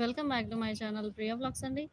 Welcome back to my channel Priya blogs అండి.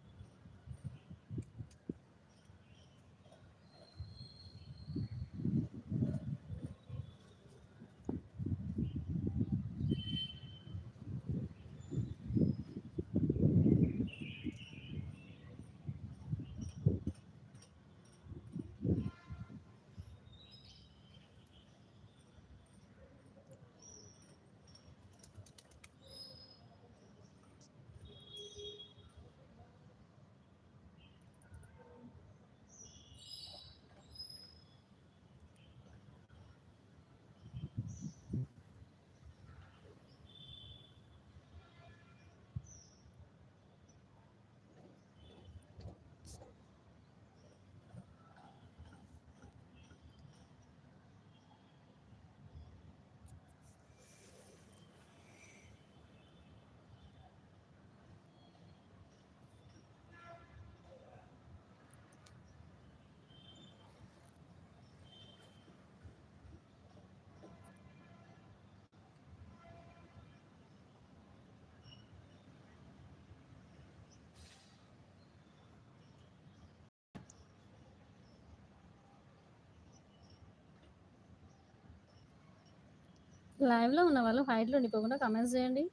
లైవ్లో ఉన్న వాళ్ళు హైట్లో ఉండిపోకుండా కమెంట్స్ చేయండి.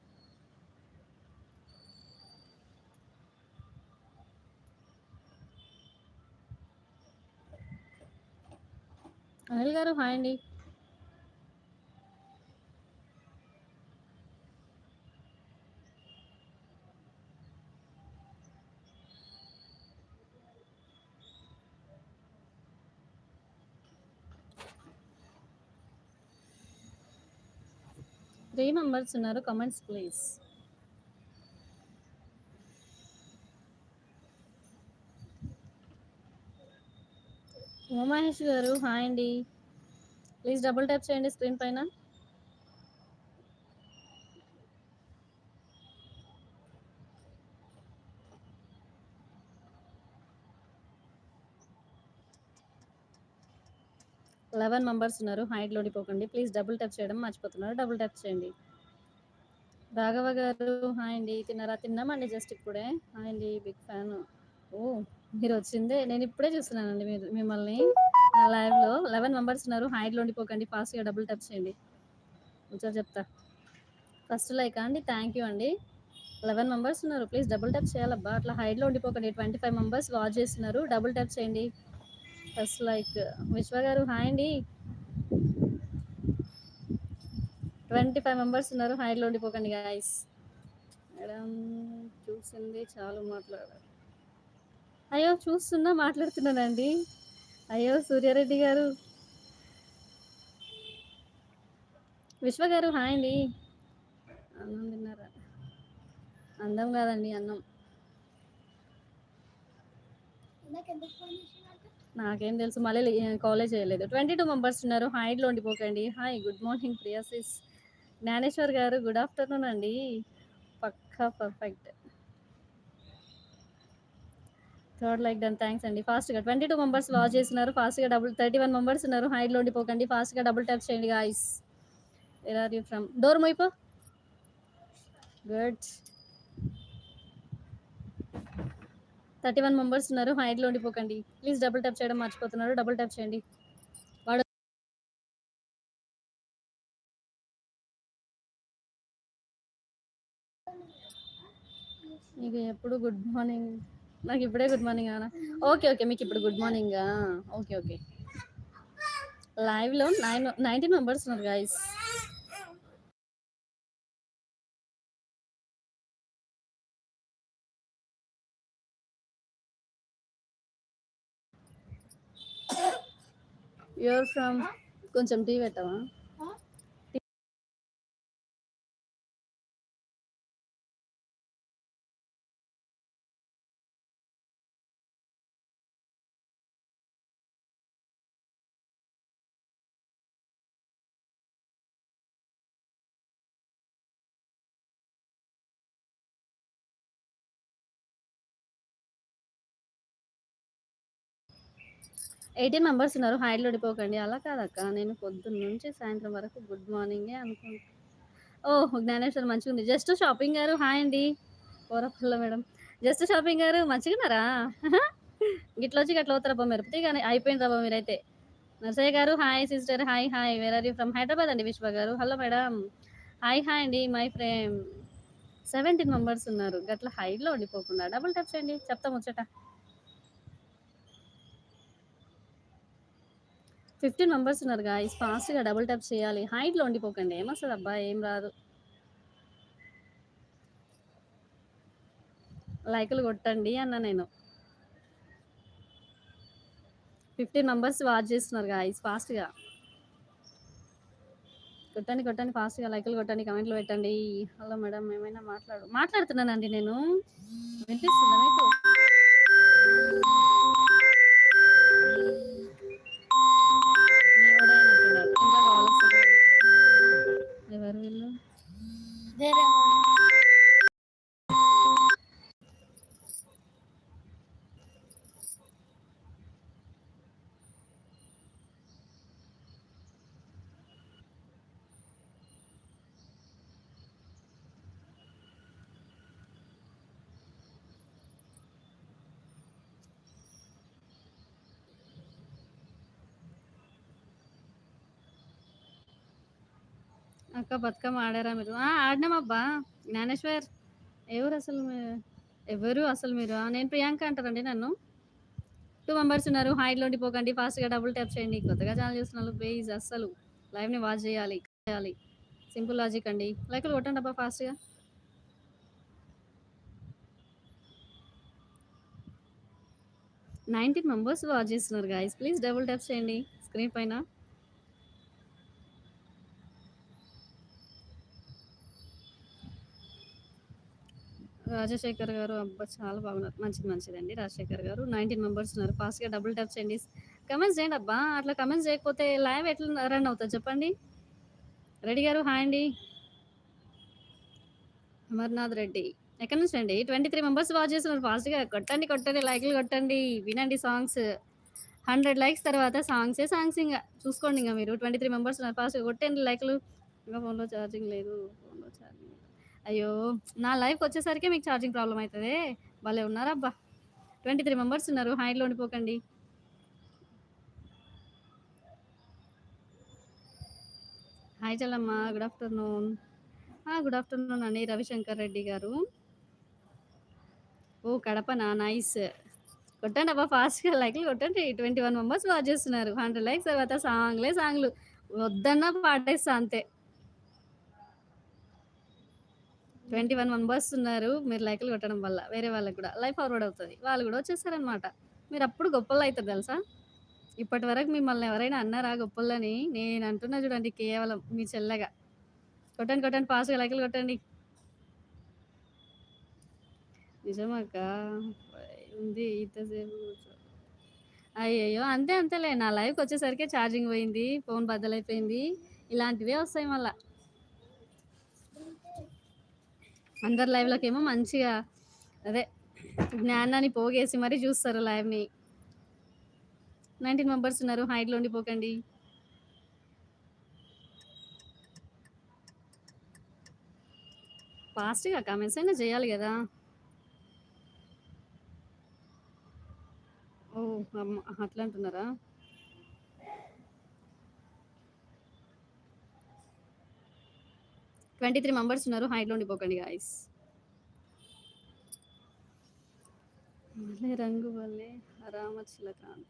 అనిల్ గారు హాయ్ అండి. త్రీ మెంబర్స్ ఉన్నారు? Comments please. ఉమామహేష్ గారు హాయ్ అండి. ప్లీజ్ డబుల్ ట్యాప్ చేయండి స్క్రీన్ పైన. లెవెన్ మెంబర్స్ ఉన్నారు హైట్లో లోడిపోకండి ప్లీజ్ డబుల్ ట్యాప్ చేయడం మర్చిపోతున్నారు. డబుల్ ట్యాప్ చేయండి. రాఘవ గారు హాయ్ అండి. తిన్నారా? తిన్నామండి జస్ట్ ఇప్పుడే. హాయ్ అండి బిగ్ ఫ్యాన్. ఓ మీరు వచ్చిందే. నేను ఇప్పుడే చూస్తున్నానండి మీరు మిమ్మల్ని. లైవ్లో లెవెన్ మెంబర్స్ ఉన్నారు హైట్లో ఉండిపోకండి ఫాస్ట్గా డబుల్ టచ్ చేయండి. వచ్చారు చెప్తా. ఫస్ట్ లైక్ అండి? థ్యాంక్ యూ అండి. లెవెన్ మెంబర్స్ ఉన్నారు. ప్లీజ్ డబుల్ టచ్ చేయాలబ్బా. అట్లా హైట్లో ఉండిపోకండి ట్వంటీ ఫైవ్ మెంబర్స్ వాచ్ చేస్తున్నారు. డబుల్ టచ్ చేయండి. ఫస్ట్ లైక్ విశ్వ గారు హాయ్ అండి. ట్వంటీ ఫైవ్ మెంబర్స్ ఉన్నారు హైట్లో ఉండిపోకండి గాయస్ మేడం చూసింది చాలు మాట్లాడారు. అయ్యో చూస్తున్నా మాట్లాడుతున్నానండి. అయ్యో సూర్యారెడ్డి గారు. విశ్వ గారు హాయ్ అండి. అన్నం తిన్నారా? అందం కాదండి అన్నం. నాకేం తెలుసు మళ్ళీ కాలేజ్ చేయలేదు. ట్వంటీ టూ మెంబర్స్ ఉన్నారు. హైట్లో ఉండిపోకండి. హాయ్ గుడ్ మార్నింగ్ ప్రియాసిస్ జ్ఞానేశ్వర్ గారు గుడ్ ఆఫ్టర్నూన్ అండి. పక్కా perfect. Third like done thanks అండి. ఫాస్ట్గా ట్వంటీ టూ మెంబర్స్ వాచ్ చేస్తున్నారు. ఫాస్ట్గా డబుల్ థర్టీ వన్ మెంబర్స్ ఉన్నారు. హైట్లో ఉండిపోకండి. ఫాస్ట్గా డబుల్ ట్యాప్ చేయండి guys where are you from door మోయిపో. గుడ్ థర్టీ వన్ మెంబర్స్ ఉన్నారు. హైట్లో ఉండిపోకండి. ప్లీజ్ డబుల్ ట్యాప్ చేయడం మర్చిపోతున్నారు. డబుల్ ట్యాప్ చేయండి. వాడు మీకు ఎప్పుడు గుడ్ మార్నింగ్? నాకు ఇప్పుడే గుడ్ మార్నింగ్ అన్న. Okay okay. మీకు ఇప్పుడు గుడ్ మార్నింగ్ ఓకే ఓకే. లైవ్లో నైన్ నైన్టీన్ మెంబర్స్ ఉన్నారు గాయస్ యూర్ ఫ్రమ్ కొంచెం టీ పెట్టవా? ఎయిటీన్ మెంబర్స్ ఉన్నారు హైట్లో ఉండిపోకండి. అలా కాదక్క. నేను పొద్దున్న నుంచి సాయంత్రం వరకు గుడ్ మార్నింగే అనుకుంటా ఓ జ్ఞానేశ్వర్ మంచిగా ఉంది. జస్ట్ షాపింగ్ గారు హాయ్ అండి. కూరపల్ల మేడం. జస్ట్ షాపింగ్ గారు మంచిగున్నారా గిట్ల వచ్చి గట్ల పోతారబ్బా మెరుపుతి కానీ అయిపోయింది మీరైతే. నర్సయ్య గారు hi sister hi hi. Where are you from Hyderabad అండి విశ్వ గారు. Hello madam. హాయ్ హాయ్ అండి మై ఫ్రెండ్ సెవెంటీన్ మెంబర్స్ ఉన్నారు. గట్ల హైట్లో ఉండిపోకుండా. డబుల్ టచ్ చేయండి. చెప్తా ముచ్చట. ఫిఫ్టీన్ మెంబర్స్ ఉన్నారు గాయస్ ఫాస్ట్గా డబుల్ ట్యాప్ చేయాలి. హైట్లో ఉండిపోకండి. ఏమొస్తుంది అబ్బా? ఏం రాదు. లైకులు కొట్టండి అన్న నేను. ఫిఫ్టీన్ మెంబర్స్ వాచ్ చేస్తున్నారు గాయస్ ఫాస్ట్గా కొట్టండి కొట్టండి ఫాస్ట్గా లైకులు కొట్టండి కమెంట్లు పెట్టండి. హలో మేడం ఏమైనా మాట్లాడు మాట్లాడుతున్నానండి నేను. వినిపిస్తుందా మీకు? ఎవరు అక్క బతుకమ్మ ఆడారా మీరు? ఆడినామబ్బా జ్ఞానేశ్వర్ ఎవరు అసలు ఎవరు అసలు మీరు? నేను ప్రియాంక అంటారండి నన్ను. టూ మెంబర్స్ ఉన్నారు. హైట్లోండి ఉండిపోకండి ఫాస్ట్గా డబుల్ ట్యాప్ చేయండి. కొత్తగా ఛానల్ చూస్తున్నారు ప్లీజ్ అస్సలు లైవ్ని వాచ్ చేయాలి చేయాలి. సింపుల్ లాజిక్ అండి. లైక్లు కొట్టండి అబ్బా ఫాస్ట్గా నైన్టీన్ మెంబర్స్ వాచ్ చేస్తున్నారు గాయస్ ప్లీజ్ డబుల్ ట్యాప్ చేయండి. స్క్రీన్ పైన. రాజశేఖర్ గారు అబ్బా చాలా బాగున్నారు. మంచిది మంచిదండి రాజశేఖర్ గారు నైన్టీన్ మెంబర్స్ ఉన్నారు. ఫాస్ట్గా డబుల్ ట్యాప్ చేయండి. కమెంట్స్ చేయండి అబ్బా. అట్లా కమెంట్స్ చేయకపోతే లైవ్ ఎట్లా రన్ అవుతుంది చెప్పండి. రెడ్డి గారు హాయ్ అండి. అమర్నాథ్ రెడ్డి. ఎక్కడి నుంచి అండి? ట్వంటీ త్రీ మెంబర్స్ వాచ్ చేస్తున్నారు. ఫాస్ట్గా కొట్టండి కొట్టండి లైక్లు కొట్టండి. వినండి సాంగ్స్. హండ్రెడ్ లైక్స్ తర్వాత సాంగ్సే సాంగ్స్ ఇంకా. చూసుకోండి ఇంకా మీరు. ట్వంటీ త్రీ మెంబర్స్ ఉన్నారు. ఫాస్ట్గా కొట్టండి లైక్లు. ఇంకా ఫోన్లో ఛార్జింగ్ లేదు. ఫోన్లో ఛార్జింగ్ అయ్యో నా లైఫ్ వచ్చేసరికి మీకు ఛార్జింగ్ ప్రాబ్లం అవుతుంది భలే ఉన్నారా అబ్బా ట్వంటీ త్రీ మెంబర్స్ ఉన్నారు హాయిలో ఉండిపోకండి. Hi Challamma good afternoon good afternoon అండి. రవిశంకర్ రెడ్డి గారు. ఓ కడపనా? నైస్ కొట్టండి అబ్బా ఫాస్ట్గా లైక్లు కొట్టండి. ట్వంటీ వన్ మెంబర్స్ వాచ్ చేస్తున్నారు. హండ్రెడ్ లైక్స్ తర్వాత సాంగ్లే సాంగ్లు వద్దన్నా పాటేస్తా అంతే. ట్వంటీ వన్ మెంబర్స్ ఉన్నారు మీరు లైక్లు కొట్టడం వల్ల వేరే వాళ్ళకి కూడా. లైఫ్ ఫార్వర్డ్ అవుతుంది. వాళ్ళు కూడా వచ్చేసారనమాట మీరు అప్పుడు గొప్పలు అవుతారు తెలుసా? ఇప్పటి వరకు మిమ్మల్ని ఎవరైనా అన్నారా గొప్పలని? నేను అంటున్నా చూడండి కేవలం మీ చెల్లగా. కొట్టండి కొట్టండి పాస్గా లైక్లు కొట్టండి. నిజమాక ఉంది ఇంతసేపు అయ్యయ్యో అంతే అంతేలే. నా లైఫ్కి వచ్చేసరికి ఛార్జింగ్ పోయింది ఫోన్ బద్దలైపోయింది. ఇలాంటివే వస్తాయి మళ్ళీ. అందరు లైవ్లోకి ఏమో మంచిగా అదే జ్ఞానాన్ని పోగేసి మరీ చూస్తారు లైవ్ని నైన్టీన్ మెంబర్స్ ఉన్నారు హైట్లో ఉండిపోకండి. ఫాస్ట్గా కామెంట్స్ అయినా చేయాలి కదా. ఓ అమ్మ అట్లా అంటున్నారా? ట్వంటీ త్రీ మెంబర్స్ ఉన్నారు హైట్లో ఉండిపోకండి గాయస్ మళ్ళీ రంగు వల్లే హరామచిలక అంట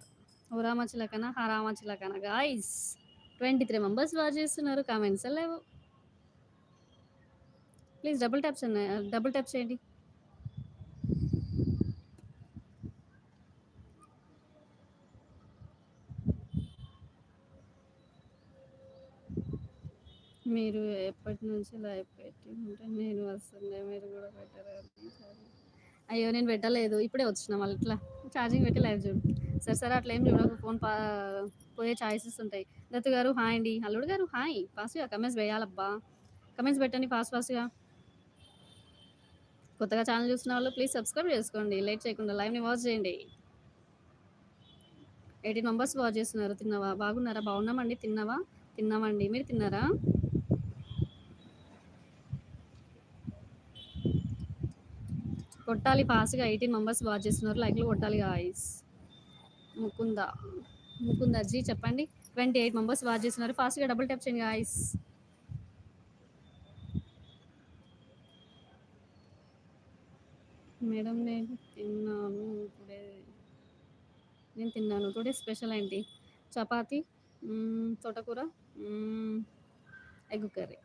ఓ హరామచిలకన guys twenty three members watch చేస్తున్నారు. కామెంట్స్ లేవు. Please double taps double tap చేయండి. మీరు ఎప్పటి నుంచి లైవ్ పెట్టి ఉంటే నేను వస్తుండే మీరు కూడా పెట్టారు అయ్యో నేను పెట్టలేదు. ఇప్పుడే వచ్చిన మళ్ళీ ఇట్లా. ఛార్జింగ్ పెట్టి లైవ్ చూడు. సరే సరే అట్లా ఏం చూడకు. ఫోన్ పా పోయే ఛాయిసెస్ ఉంటాయి. దత్తు గారు హాయ్ అండి. అల్లుడు గారు హాయ్. ఫాస్ట్గా కమెంట్స్ వేయాలబ్బా. కమెంట్స్ పెట్టండి ఫాస్ట్ ఫాస్ట్గా కొత్తగా ఛానల్ చూసిన వాళ్ళు ప్లీజ్ సబ్స్క్రైబ్ చేసుకోండి. లేట్ చేయకుండా లైవ్ని వాచ్ చేయండి. ఎయిటీన్ మెంబర్స్ వాచ్ చేస్తున్నారు. తిన్నావా? బాగున్నారా? బాగున్నామండి. తిన్నావా? తిన్నామండి. మీరు తిన్నారా? కొట్టాలి ఫాస్ట్గా ఎయిటీన్ మెంబర్స్ వాచ్ చేస్తున్నారు. లైక్లు కొట్టాలి గాయస్. ముకుంద? ముకుంద జీ చెప్పండి. ట్వంటీ ఎయిట్ మెంబర్స్ వాచ్ చేస్తున్నారు. ఫాస్ట్గా డబుల్ ట్యాప్ చేయండి గాయస్. మేడం నేను తిన్నాను టుడే. నేను తిన్నాను. టుడే స్పెషల్ ఏంటి? చపాతి తోటకూర ఎగ్ కర్రీ.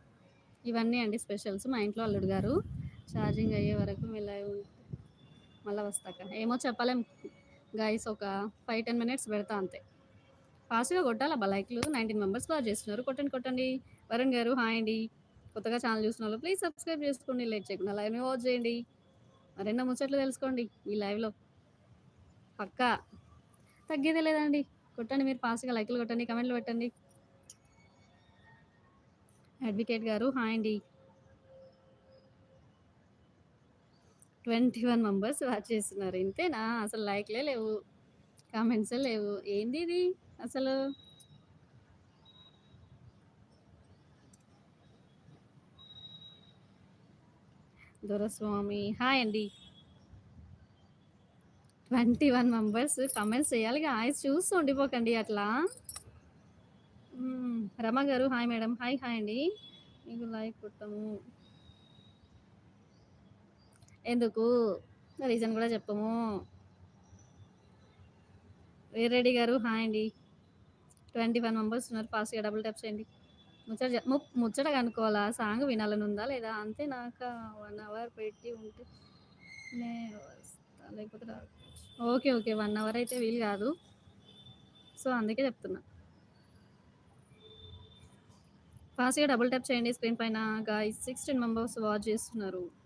ఇవన్నీ అండి స్పెషల్స్ మా ఇంట్లో అల్లుడు గారు. ఛార్జింగ్ అయ్యే వరకు మీ లైవ్ మళ్ళీ వస్తాక. ఏమో చెప్పలేం. గైస్ ఒక ఫైవ్ టెన్ మినిట్స్ పెడతా అంతే. ఫాస్ట్గా కొట్టాలి లైక్లు? నైన్టీన్ మెంబర్స్ బాగా చేస్తున్నారు. కొట్టండి కొట్టండి. వరుణ్ గారు హాయ్ అండి. కొత్తగా ఛానల్ చూసిన వాళ్ళు ప్లీజ్ సబ్స్క్రైబ్ చేసుకోండి. లేట్ చేయకుండా లైవ్ని వాచ్ చేయండి. మరెన్నో ముచ్చట్లు తెలుసుకోండి ఈ లైవ్లో. పక్కా. తగ్గేదే లేదండి. కొట్టండి మీరు ఫాస్ట్గా లైక్లు కొట్టండి కమెంట్లు పెట్టండి. అడ్వకేట్ గారు హాయ్ అండి. ట్వంటీ వన్ మెంబర్స్ వాచ్ చేస్తున్నారు. ఇంతేనా అసలు లైక్లే లేవు. కామెంట్స్ లేవు. ఏంది ఇది? అసలు దొరస్వామి. హాయ్ అండి. ట్వంటీ వన్ మెంబర్స్ కమెంట్స్ చేయాలి. హాయ్స్ చూస్తూ ఉండిపోకండి అట్లా. రమ గారు హాయ్ మేడం. హాయ్ హాయ్ అండి. మీకు లైక్ కొట్టము. ఎందుకు? రీజన్ కూడా చెప్పము. వీరెడ్డి గారు హాయ్ అండి. ట్వంటీ వన్ మెంబర్స్ ఉన్నారు. ఫాస్ట్గా డబుల్ ట్యాప్ చేయండి. ముచ్చట ముచ్చట కనుక్కోవాలా? సాంగ్ వినాలని ఉందా లేదా? అంతే నాకు వన్ అవర్ పెట్టి ఉంటే నేను వస్తా. లేకపోతే ఓకే ఓకే. వన్ అవర్ అయితే వీలు కాదు. సో అందుకే చెప్తున్నా. ఫాస్ట్గా డబుల్ ట్యాప్ చేయండి స్క్రీన్ పైన. గాయస్ సిక్స్టీన్ మెంబర్స్ వాచ్ చేస్తున్నారు.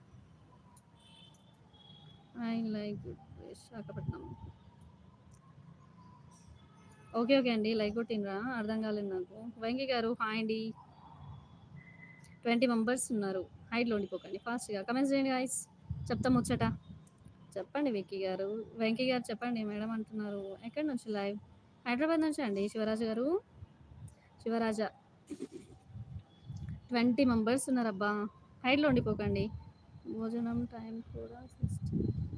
I like good Visakhapatnam okay okay అండి లైక్ కొట్టినరా అర్థం కాలేదు నాకు. వెంకీ గారు హాయ్ అండి. ట్వంటీ మెంబర్స్ ఉన్నారు. హైట్లో ఉండిపోకండి ఫాస్ట్గా. కమెంట్స్ చేయండి గాయస్ చెప్తా ముచ్చట. చెప్పండి విక్కీ గారు. వెంకీ గారు చెప్పండి మేడం అంటున్నారు. ఎక్కడి నుంచి లైవ్ హైదరాబాద్ నుంచి అండి? శివరాజు గారు? శివరాజా. ట్వంటీ మెంబర్స్ ఉన్నారబ్బా. హైట్లో ఉండిపోకండి. భోజనం టైం కూడా ఓహో,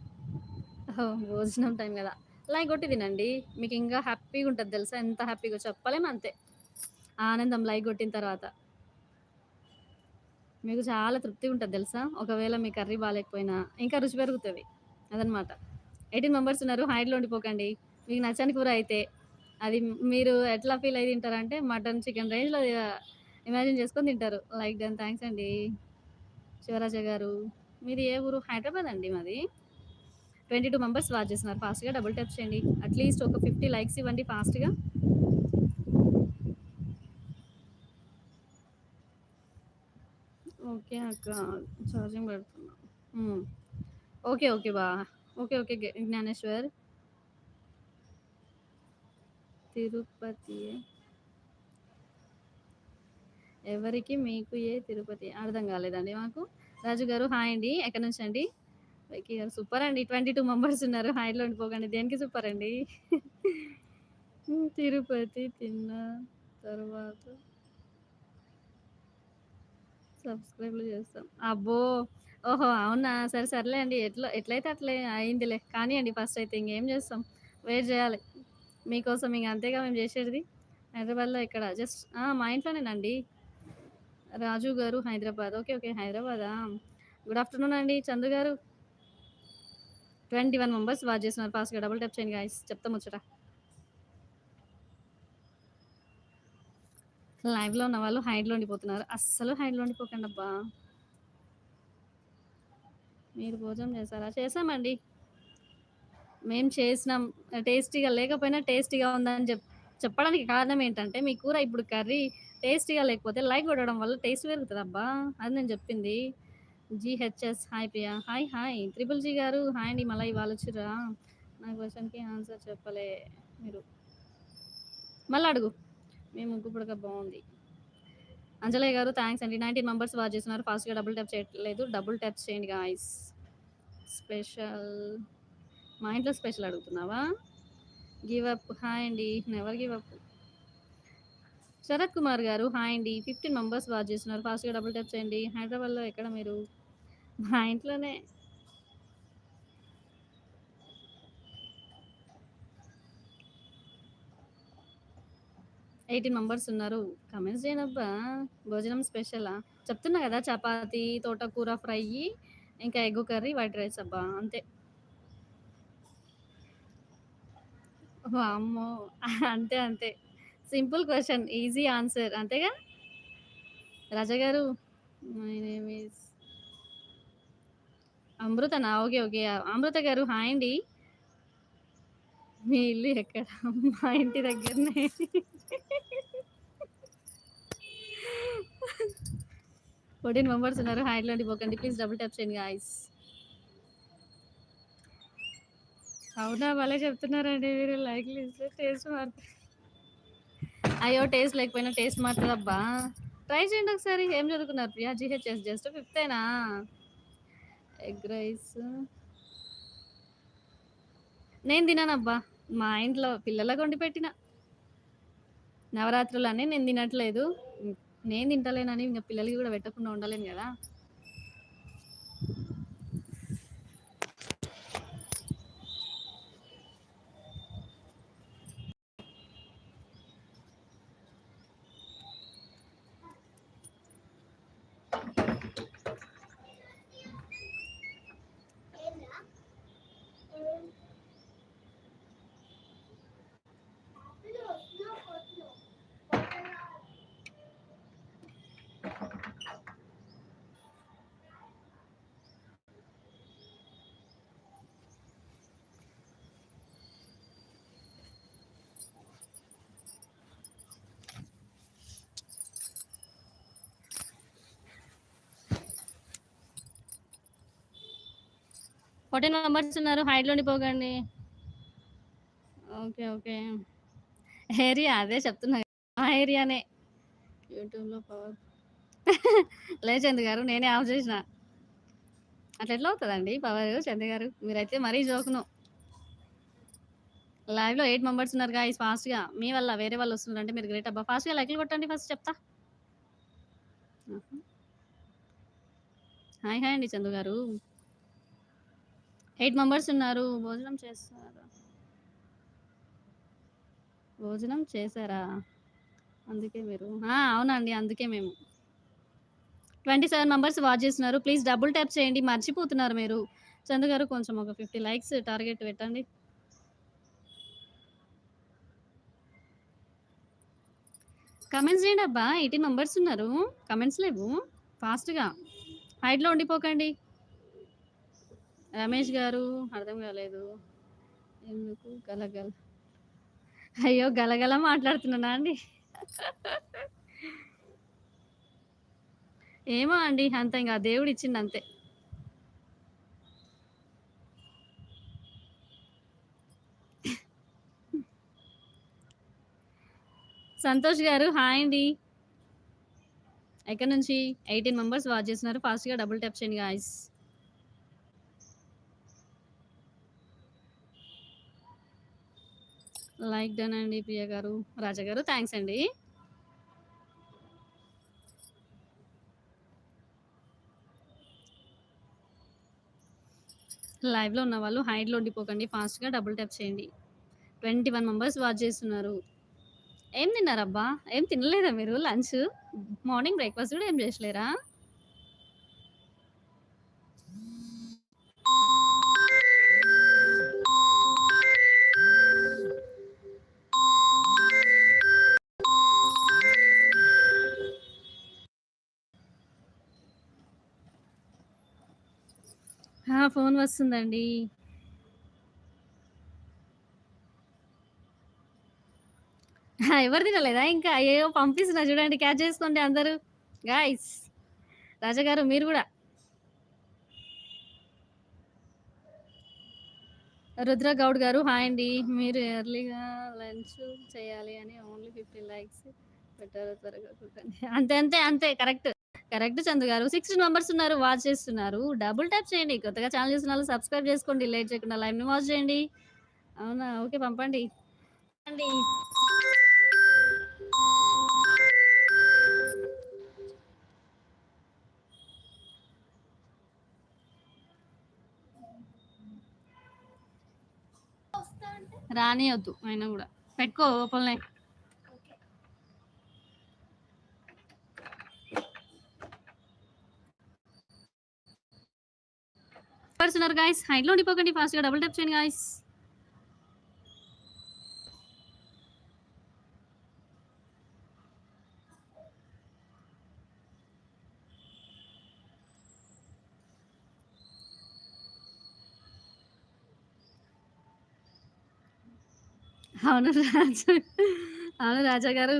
భోజనం టైం కదా. లైక్ కొట్టి తినండి. మీకు ఇంకా హ్యాపీగా ఉంటుంది తెలుసా? ఎంత హ్యాపీగా చెప్పలేము అంతే. ఆనందం లైక్ కొట్టిన తర్వాత. మీకు చాలా తృప్తిగా ఉంటుంది తెలుసా? ఒకవేళ మీ కర్రీ బాగాలేకపోయినా ఇంకా రుచి పెరుగుతుంది. అదనమాట. ఎయిటీన్ మెంబర్స్ ఉన్నారు హైట్లో ఉండిపోకండి. మీకు నచ్చని కూర అయితే అది మీరు ఎట్లా ఫీల్ అయి తింటారంటే మటన్ చికెన్ రేంజ్లో ఇమాజిన్ చేసుకొని తింటారు. లైక్ డన్ థ్యాంక్స్ అండి. శివరాజ గారు. మీది ఏ ఊరు? హైదరాబాద్ అండి మాది. ట్వంటీ టూ మెంబర్స్ వాచ్ చేస్తున్నారు. ఫాస్ట్గా డబుల్ టైప్ చేయండి. అట్లీస్ట్ ఒక ఫిఫ్టీ లైక్స్ ఇవ్వండి ఫాస్ట్గా. ఓకే అక్క ఛార్జింగ్ పెడుతున్నా. ఓకే ఓకే బా. Okay okay Gnaneshwar. తిరుపతి. ఎవరికి మీకు ఏ తిరుపతి అర్థం కాలేదండి మాకు? రాజు గారు హాయ్ అండి. ఎక్కడి నుంచి అండి? సూపర్ అండి. ట్వంటీ టూ మెంబర్స్ ఉన్నారు హాయిలో ఉండిపోకండి. దేనికి సూపర్ అండి? తిరుపతి తిన్న తర్వాత సబ్స్క్రైబ్లు చేస్తాం. అబ్బో! ఓహో అవునా? సరే సర్లే అండి. ఎట్లా ఎట్లయితే అట్లే అయిందిలే. కానివ్వండి ఫస్ట్ అయితే ఇంకేం చేస్తాం? వెయిట్ చేయాలి. మీకోసం ఇంక అంతేగా మేము చేసేది? హైదరాబాద్లో ఇక్కడ జస్ట్ మా ఇంట్లోనేనండి రాజు గారు హైదరాబాద్. ఓకే ఓకే హైదరాబాదా? గుడ్ ఆఫ్టర్నూన్ అండి. చందు గారు. ట్వంటీ వన్ మెంబర్స్ వాచ్ చేస్తున్నారు. ఫాస్ట్గా డబుల్ టెప్ చేయండి గాయస్. చెప్తాం వచ్చట లైవ్లో ఉన్న వాళ్ళు హైడ్లో ఉండిపోతున్నారు. అస్సలు హైడ్లో ఉండిపోకండి అబ్బా. మీరు భోజనం చేశారా? చేసామండి మేము చేసినాం. టేస్టీగా లేకపోయినా టేస్టీగా ఉందని చెప్ చెప్పడానికి కారణం ఏంటంటే మీ కూర ఇప్పుడు కర్రీ టేస్టీగా లేకపోతే లైక్ కొట్టడం వల్ల టేస్ట్ పెరుగుతుంది అబ్బా అది నేను చెప్పింది. GHS. Hi Priya. Hi hi. Triple G గారు హాయ్ అండి. మళ్ళీ ఇవాళ వచ్చిర్రా? నా క్వశ్చన్కి ఆన్సర్ చెప్పలే మీరు. మళ్ళీ అడుగు. మీ ముగ్గు పుడక బాగుంది. అంజలయ్య గారు థ్యాంక్స్ అండి. నైన్టీన్ మెంబర్స్ వాచ్ చేస్తున్నారు. ఫాస్ట్గా డబుల్ ట్యాప్ చేయట్లేదు. డబుల్ ట్యాప్ చేయండి గాయస్. స్పెషల్. మా ఇంట్లో స్పెషల్ అడుగుతున్నావా? Give up. హాయ్ అండి. Never give up. Sarath Kumar గారు హాయ్ అండి. ఫిఫ్టీన్ మెంబర్స్ వాచ్ చేస్తున్నారు. ఫాస్ట్గా డబుల్ ట్యాప్ చేయండి. హైదరాబాద్లో ఎక్కడ మీరు? మా ఇంట్లోనే. ఎయిటీన్ మెంబర్స్ ఉన్నారు. కమెంట్స్ చేయనబ్బా భోజనం స్పెషలా చెప్తున్నా కదా చపాతి తోటకూర ఫ్రై ఇంకా ఎగ్ కర్రీ వైట్ రైస్ అబ్బా. అంతే. అమ్మో అంతే అంతే. Simple question easy answer. అంతేగా? రాజా గారు my name is అమృతనా? Okay okay. అమృత గారు హాయ్ అండి. మీ ఇల్లు ఎక్కడ? మా ఇంటి దగ్గరనే. ఫోర్టీన్ మెంబర్స్ ఉన్నారు. హాయిలోండి పోకండి. ప్లీజ్ డబుల్ ట్యాప్ చేయండి గాయస్ అవునా? భలే చెప్తున్నారండి మీరు. లైక్ టేస్ట్ మారుతుంది అయ్యో టేస్ట్ లేకపోయినా టేస్ట్ మారుతుంది ట్రై చేయండి ఒకసారి. ఏం చదువుకున్నారు ప్రియా? జిహెచ్ఎస్ జస్ట్ ఫిఫ్త్ అయినా ఎగ్ రైస్. నేను తినానబ్బా. మా ఇంట్లో పిల్లలకు వండి పెట్టిన. నవరాత్రులనే నేను తినట్లేదు. నేను తింటలేనని ఇంకా పిల్లలకి కూడా పెట్టకుండా ఉండలేను కదా. ఫోర్టీన్ మెంబర్స్ ఉన్నారు? హైట్లోని పోకండి. ఓకే ఓకే ఏరియా అదే చెప్తున్నా. ఆ ఏరియానే యూట్యూబ్లో పవర్ లేదు గారు నేనే ఆఫ్ చేసిన. అట్లా ఎట్లా అవుతుందండి పవర్ చంద్ర గారు మీరైతే మరీ జోకును. లైవ్లో ఎయిట్ మెంబర్స్ ఉన్నారు గాయస్ ఫాస్ట్గా మీ వల్ల వేరే వాళ్ళు వస్తున్నారంటే మీరు గ్రేట్ అబ్బా. ఫాస్ట్గా లైక్లు కొట్టండి ఫస్ట్ చెప్తా. హాయ్ హాయ్ అండి చందు గారు. ఎయిట్ మెంబర్స్ ఉన్నారు. భోజనం చేస్తారా? భోజనం చేశారా? అందుకే మీరు. అవునండి అందుకే మేము. ట్వంటీ సెవెన్ మెంబర్స్ వాచ్ చేస్తున్నారు. ప్లీజ్ డబుల్ ట్యాప్ చేయండి. మర్చిపోతున్నారు మీరు. చందు గారు కొంచెం ఒక ఫిఫ్టీ లైక్స్ టార్గెట్ పెట్టండి. కమెంట్స్ చేయండి అబ్బా. ఎయిటీన్ మెంబర్స్ ఉన్నారు. కమెంట్స్ లేవు. ఫాస్ట్గా. హైట్లో ఉండిపోకండి. రమేష్ గారు అర్థం కాలేదు. ఎందుకు గలగల? అయ్యో గలగల మాట్లాడుతున్నానా అండి? ఏమో అండి అంత ఇంకా దేవుడు ఇచ్చింది అంతే. సంతోష్ గారు హాయ్ అండి. ఎక్కడి నుంచి? ఎయిటీన్ మెంబర్స్ వాచ్ చేస్తున్నారు. ఫాస్ట్గా డబుల్ ట్యాప్ చేయండి గాయస్. లైక్ డన్ అండి ప్రియ గారు రాజా గారు. థ్యాంక్స్ అండి. లైవ్లో ఉన్న వాళ్ళు హైడ్లో ఉండిపోకండి ఫాస్ట్గా డబుల్ ట్యాప్ చేయండి. ట్వంటీ వన్ మెంబర్స్ వాచ్ చేస్తున్నారు. ఏం తిన్నారబ్బా? ఏం తినలేదా మీరు? లంచ్? మార్నింగ్ బ్రేక్ఫాస్ట్ కూడా ఏం చేసలేరా ఫోన్ వస్తుందండి. ఎవరు తినలేదా? ఇంకా అయ్యో పంపిస్తున్నా చూడండి క్యాచ్ చేసుకోండి అందరూ. గాయస్ రాజాగారు మీరు కూడా. రుద్ర గౌడ్ గారు హాయ్ అండి. మీరు ఎర్లీగా లంచ్ చేయాలి అని ఓన్లీ ఫిఫ్టీ లైక్స్ పెట్టారు త్వరగా అంతే అంతే అంతే కరెక్ట్. కరెక్ట్ చందు గారు. సిక్స్టీన్ మెంబర్స్ ఉన్నారు వాచ్ చేస్తున్నారు. డబుల్ ట్యాప్ చేయండి. కొత్తగా ఛానల్ చూసిన వాళ్ళు సబ్స్క్రైబ్ చేసుకోండి. లేట్ చేయకుండా లైవ్ని వాచ్ చేయండి. అవునా? ఓకే పంపండి. అండి రానియొద్దు అయినా కూడా. పెట్టుకో ఓపెన్ లైన్ చేస్తున్నారు గాయస్ హైట్లో ఉండిపోకండి ఫాస్ట్గా డబుల్ టైప్ చేయండి గాయస్ అవును రాజా. అవును రాజా గారు.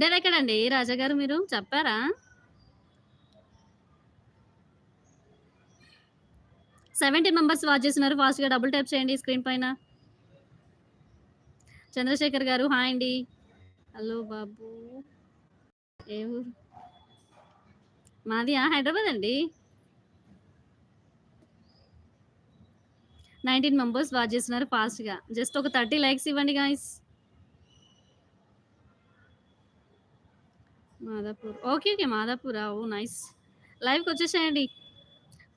ఉండేది ఎక్కడండి? రాజా గారు మీరు చెప్పారా? సెవెంటీ మెంబర్స్ వాచ్ చేస్తున్నారు. ఫాస్ట్గా డబుల్ టైప్ చేయండి స్క్రీన్ పైన. చంద్రశేఖర్ గారు హాయ్ అండి. హలో బాబు. ఏ ఊరు? మాది హైదరాబాద్ అండి. నైన్టీన్ మెంబర్స్ వాచ్ చేస్తున్నారు ఫాస్ట్గా. జస్ట్ ఒక థర్టీ లైక్స్ ఇవ్వండి guys. Madhapur. Okay okay Madhapur. Oh nice. లైవ్కి వచ్చేసేయండి.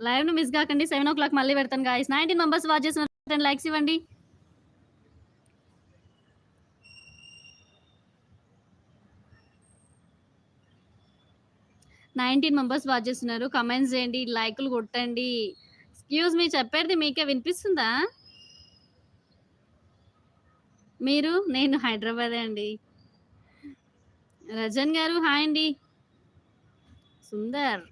లైవ్ను మిస్ కాకండి. సెవెన్ ఓ క్లాక్ మళ్ళీ పెడతాను గాయస్ నైన్టీన్ మెంబర్స్ వాచ్ చేస్తున్నారు టెన్ లైక్స్ ఇవ్వండి. నైన్టీన్ మెంబర్స్ వాచ్ చేస్తున్నారు. కమెంట్స్ చేయండి లైకులు కొట్టండి. ఎక్స్క్యూజ్ మీ చెప్పేది మీకే వినిపిస్తుందా? మీరు? నేను హైదరాబాదే అండి. రజన్ గారు హాయ్ అండి. సుందర్.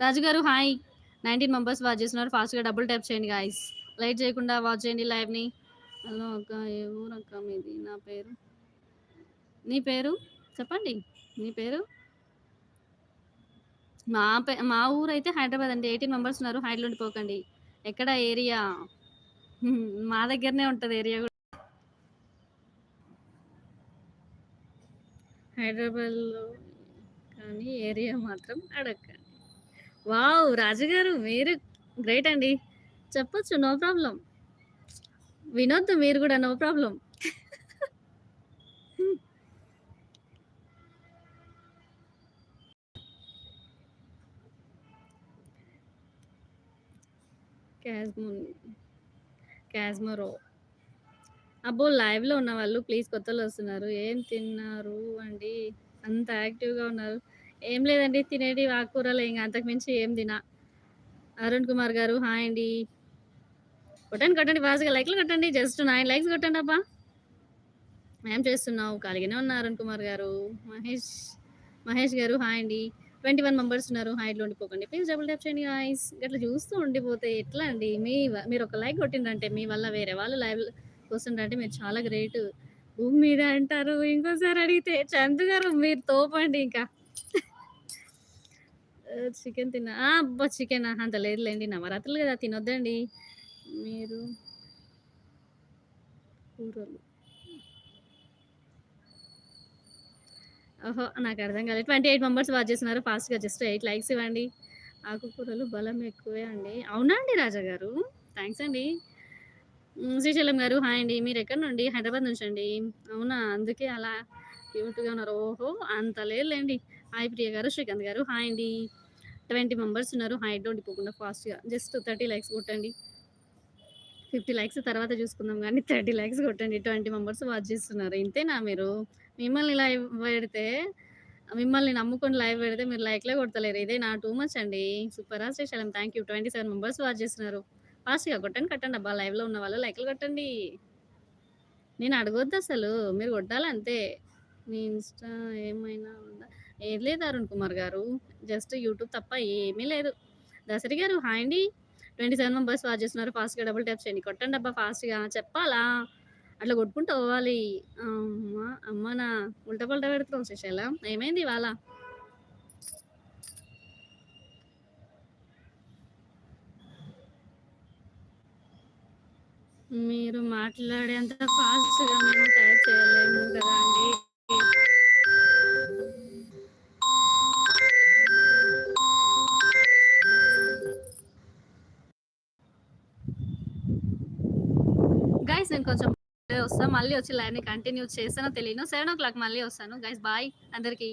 రాజు గారు హాయ్. నైన్టీన్ మెంబర్స్ వాచ్ చేస్తున్నారు. ఫాస్ట్గా డబుల్ ట్యాప్ చేయండి గాయస్. లైట్ చేయకుండా వాచ్ చేయండి లైవ్ని. హలో అక్క ఏ ఊరు అక్క మీది నా పేరు? నీ పేరు? చెప్పండి. నీ పేరు? మా పే మా ఊరు అయితే హైదరాబాద్ అండి. ఎయిటీన్ మెంబర్స్ ఉన్నారు. హైడ్లో ఉండిపోకండి. ఎక్కడ ఏరియా? మా దగ్గరనే ఉంటుంది ఏరియా కూడా. హైదరాబాద్లో కానీ ఏరియా మాత్రం అడగండి వావ్! రాజుగారు మీరు గ్రేట్ అండి. చెప్పచ్చు నో ప్రాబ్లం. వినొద్దు మీరు కూడా నో ప్రాబ్లం. క్యాజ్మోన్ క్యాజ్మరో అబ్బో లైవ్లో ఉన్న వాళ్ళు ప్లీజ్ కొత్తలో వస్తున్నారు. ఏం తిన్నారు అండి? అంత యాక్టివ్గా ఉన్నారు. ఏం లేదండి తినేటి ఆకుకూరలు ఇంకా అంతకుమించి ఏం తినా. అరుణ్ కుమార్ గారు హాయ్ అండి. కొట్టండి కొట్టండి ఫాస్ట్గా లైక్లు కొట్టండి. జస్ట్ నైన్ లైక్స్ కొట్టండి అబ్బా. ఏం చేస్తున్నావు? కలిగినే ఉన్నా అరుణ్ కుమార్ గారు. మహేష్ మహేష్ గారు హాయ్ అండి. ట్వంటీ వన్ మెంబర్స్ ఉన్నారు. హైట్లో ఉండిపోకండి. ప్లీజ్ డబుల్ ట్యాప్ చేయండి గాయస్. ఇట్లా చూస్తూ ఉండిపోతే ఎట్లా అండి? మీ మీరు ఒక లైక్ కొట్టిండ్రంటే మీ వల్ల వేరే వాళ్ళు లైవ్ వస్తుండ్రంటే మీరు చాలా గ్రేట్. భూమి మీద అంటారు ఇంకోసారి అడిగితే చందు గారు మీరు తోపండి ఇంకా. చికెన్ తిన్నా. అబ్బా చికెన్ అంత లేదులేండి నవరాత్రులు కదా తినొద్దండి. మీరు కూరలు. ఓహో నాకు అర్థం కాలేదు. ట్వంటీ ఎయిట్ మెంబర్స్ వాచ్ చేస్తున్నారు ఫాస్ట్గా జస్ట్ ఎయిట్ లైక్స్ ఇవ్వండి. ఆకుకూరలు బలం ఎక్కువే అండి. అవునా అండి రాజా గారు? థ్యాంక్స్ అండి. శ్రీశైలం గారు హాయ్ అండి. మీరు ఎక్కడి నుండి హైదరాబాద్ నుంచి అండి అవునా? అందుకే అలా క్యూట్గా ఉన్నారు. ఓహో అంత లేదులేండి. హాయ్ ప్రియ గారు శ్రీకాంత్ గారు హాయ్ అండి. ట్వంటీ మెంబర్స్ ఉన్నారు. హాయ్ డోంట్ ఇవ్వకుండా ఫాస్ట్గా. జస్ట్ థర్టీ ల్యాక్స్ కొట్టండి. ఫిఫ్టీ ల్యాక్స్ తర్వాత చూసుకుందాం కానీ థర్టీ ల్యాక్స్ కొట్టండి. ట్వంటీ మెంబర్స్ వాచ్ చేస్తున్నారు. ఇంతేనా మీరు? మిమ్మల్ని లైవ్ పెడితే మిమ్మల్ని నమ్ముకొని లైవ్ పెడితే మీరు లైక్లే కొడతలేరు. ఇదే నా టూ మచ్ అండి. Super Srisailam. Thank you. Twenty seven members watch చేస్తున్నారు. ఫాస్ట్గా కొట్టండి కట్టండి అబ్బా. లైవ్లో ఉన్న వాళ్ళు లైక్లు కొట్టండి. నేను అడగొద్దు అసలు. మీరు కొట్టాలి అంతే మీ ఇన్స్టా ఏమైనా ఉందా? ఏం లేదు అరుణ్ కుమార్ గారు. జస్ట్ యూట్యూబ్ తప్ప ఏమీ లేదు. దసరి గారు హాయ్ అండి. ట్వంటీ సెవెన్ మెంబర్స్ వాచ్ చేస్తున్నారు. ఫాస్ట్గా డబుల్ ట్యాప్ చేయండి. కొట్టండి అబ్బా ఫాస్ట్గా. చెప్పాలా? అట్లా కొట్టుకుంటూ పోవాలి. అమ్మ అమ్మ నా. ఉల్టపల్ట పెడుతున్నాం. శ్రీశైల ఏమైంది ఇవాళ? మీరు మాట్లాడేంత ఫాస్ట్గా మేము టైప్ చేయలేము కదా అండి గైస్ నేను కొంచెం వస్తాను మళ్ళీ వచ్చి లైన్ కంటిన్యూ చేస్తానో తెలియను సెవెన్ ఓ క్లాక్ మళ్ళీ వస్తాను. గైస్ బాయ్ అందరికీ.